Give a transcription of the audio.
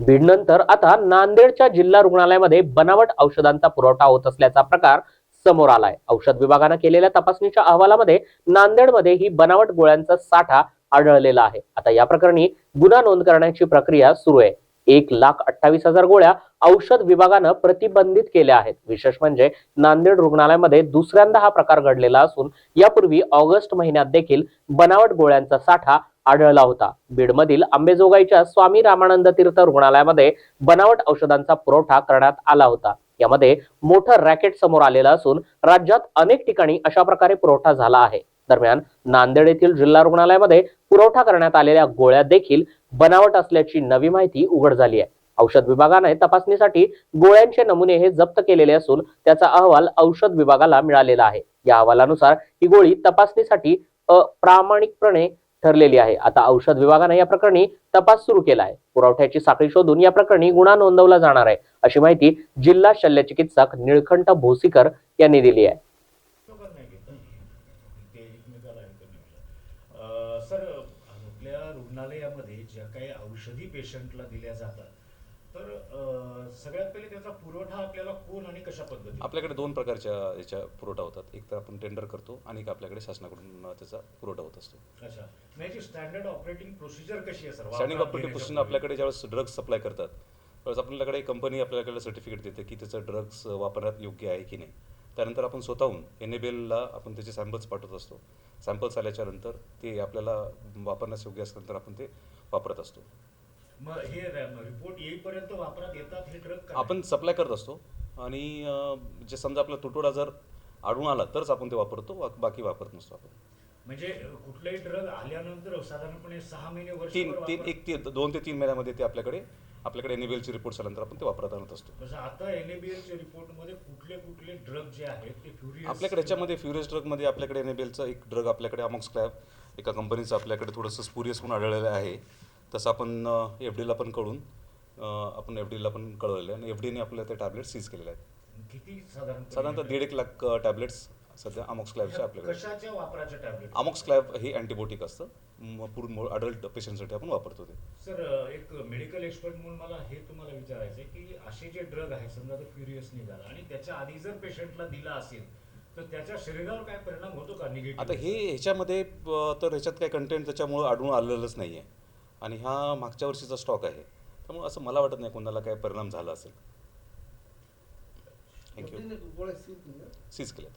बीडनंतर आता नांदेडच्या जिल्हा रुग्णालयामध्ये बनावट औषधांचा पुरवठा होत असल्याचा प्रकार समोर आलाय. औषध विभागानं केलेल्या तपासणीच्या अहवालामध्ये नांदेडमध्ये ही बनावट गोळ्यांचा साठा आढळलेला आहे. आता या प्रकरणी गुन्हा नोंद करण्याची प्रक्रिया सुरू आहे. एक लाख अठ्ठावीस हजार गोळ्या औषध विभागानं प्रतिबंधित केल्या आहेत. विशेष म्हणजे नांदेड रुग्णालयामध्ये दुसऱ्यांदा हा प्रकार घडलेला असून यापूर्वी ऑगस्ट महिन्यात देखील बनावट गोळ्यांचा साठा आढळला होता. बीडमधील आंबेजोगाईच्या स्वामी रामानंद तीर्थ रुग्णालयामध्ये बनावट औषधांचा पुरवठा करण्यात आला होता. यामध्ये मोठं रॅकेट समोर आलेलं असून राज्यात अनेक ठिकाणी अशा प्रकारे पुरवठा झाला आहे. दरम्यान नांदेड येथील जिल्हा रुग्णालयामध्ये पुरवठा करण्यात आलेल्या गोळ्या देखील बनावट असल्याची नवी माहिती उघड झाली आहे. औषध विभागाने तपासणीसाठी गोळ्यांचे नमुने हे जप्त केलेले असून त्याचा अहवाल औषध विभागाला मिळालेला आहे. या अहवालानुसार ही गोळी तपासणीसाठी अप्रामाणिकपणे ठरलेली आहे. आता औषध विभागाने या प्रकरणी तपास सुरू केला आहे. पुरवठ्याची साखळी शोधून या प्रकरणी गुन्हा नोंदवला जाणार आहे. अशी माहिती जिल्हा शल्यचिकित्सक निळकंठ भोसीकर यांनी दिली आहे. सर आपल्या रुग्णालयामध्ये ज्या काही औषधी पेशंटला दिल्या जातात सगळ्यात पहिले त्याचा पुरवठा आपल्याला कोण आणि कशा पद्धतीने? आपल्याकडे दोन प्रकारच्या याच्या पुरवठा होतात. एक तर आपण टेंडर करतो आणि एक आपल्याकडे शासनाकडून त्याचा पुरवठा होत असतो. अच्छा. स्टँडर्ड ऑपरेटिंग प्रोसिजर कशी आहे सर? घेण्याच्या पोझिशन पूर्वी? आपल्याकडे ज्यावेळेस ड्रग्ज सप्लाय करतात त्यावेळेस आपल्याकडे कंपनी आपल्याकडे सर्टिफिकेट देते की त्याचं ड्रग्ज वापरण्यात योग्य आहे की नाही. त्यानंतर आपण स्वतःहून एन ए ला आपण त्याचे सॅम्पल्स पाठवत असतो. सॅम्पल्स आल्याच्यानंतर ते आपल्याला वापरण्यास योग्य असल्यानंतर आपण ते वापरत असतो. मग हे रिपोर्ट येईपर्यंत वापरात येतात हे ड्रग आपण सप्लाय करत असतो आणि जे समजा आपला तुटवडा जर आढळून आला तरच आपण ते वापरतो बाकी वापरत नसतो आपण. म्हणजे कुठलाही ड्रग आल्यानंतर साधारणपणे सहा महिने वर्ष तीन तीन एक ते दोन ते तीन महिन्यामध्ये ते आपल्याकडे आपल्याकडे एनएबीएलची रिपोर्ट आल्यानंतर आपण ते वापरत आणत असतो. आता एनएबीएलच्या रिपोर्टमध्ये कुठले कुठले ड्रग जे आहेत ते फ्युरियस आपल्याकडे याच्यामध्ये फ्युरियस ड्रगमध्ये आपल्याकडे एनएबीएलचं एक ड्रग आपल्याकडे अमॉक्स क्लॅब एका कंपनीचं आपल्याकडे थोडंसं स्पुरियस म्हणून आढळलेलं आहे. तसं आपण एफ डीला पण कळून आपण एफ डीला पण कळवलेलं आहे. आणि एफ डीने आपल्याला ते टॅबलेट सीज केलेले आहेत. किती साधारणतः दीड एक लाख टॅबलेट्स सध्या अमॉक्स क्लॅबचे आपल्याकडे कशाच्या वापराच्या टॅबलेट अमॉक्स क्लॅब हे अँटीबायोटिक असतं. पूर्ण अडल्ट पेशंटसाठी आपण वापरतो ते. सर एक मेडिकल एक्सपर्ट म्हणून मला हे तुम्हाला विचारायचं आहे की असे जे ड्रग आहे समजा तो फ्युरियस निघाला आणि त्याच्या आधी जर पेशंटला दिला असेल तर त्याच्या शरीरावर काय परिणाम होतो का निगेटिव्ह आता हे ह्याच्यामध्ये तर ह्याच्यात काही कंटेंट त्याच्यामुळं आढळून आलेलंच नाही आहे आणि हा मागच्या वर्षीचा स्टॉक आहे. त्यामुळे असं मला वाटत नाही कोणाला काय परिणाम झाला असेल. थँक्यू सीज केलं.